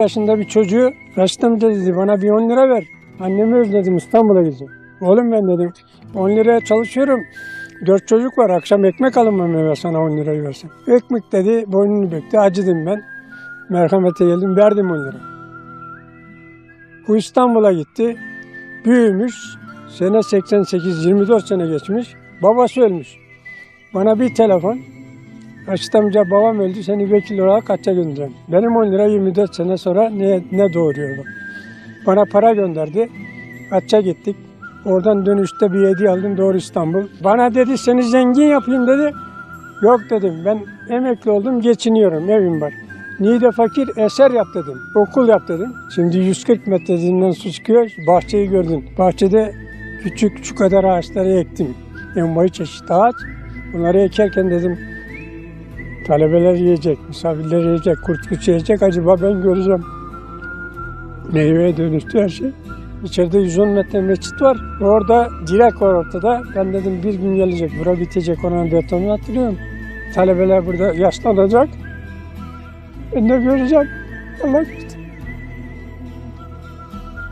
yaşında bir çocuğu Raşit dedi bana bir 10 lira ver. Annemi özledim İstanbul'a gideceğim. Oğlum ben dedim 10 liraya çalışıyorum. Dört çocuk var akşam ekmek alınmam eve sana 10 lirayı versem. Ekmek dedi boynunu büktü acıdım ben. Merhamete geldim verdim 10 lira. Bu İstanbul'a gitti. Büyümüş. Sene 88 24 sene geçmiş. Babası ölmüş. Bana bir telefon. Raşit amca babam öldü seni vekil olarak kaça göndereceğim. Benim 10 lira 24 sene sonra ne, ne doğuruyor bu? Bana para gönderdi. Kaça gittik. Oradan dönüşte bir hediye aldım doğru İstanbul. Bana dedi seni zengin yapayım dedi. Yok dedim ben emekli oldum geçiniyorum evim var. Niğde fakir eser yap dedim. Okul yap dedim. Şimdi 140 metresinden su çıkıyor. Bahçeyi gördün. Bahçede küçük şu kadar ağaçları ektim. Envai çeşit ağaç. Bunları ekerken dedim Talebeler yiyecek, misafirler yiyecek, kurt kuş yiyecek. Acaba ben göreceğim. Meyveye dönüştü her şey. İçeride 110 metre mescit var. Orada direk var ortada. Ben dedim bir gün gelecek, bura bitecek, onun betonunu hatırlıyorum. Talebeler burada yaşlanacak. Ben de göreceğim. Allah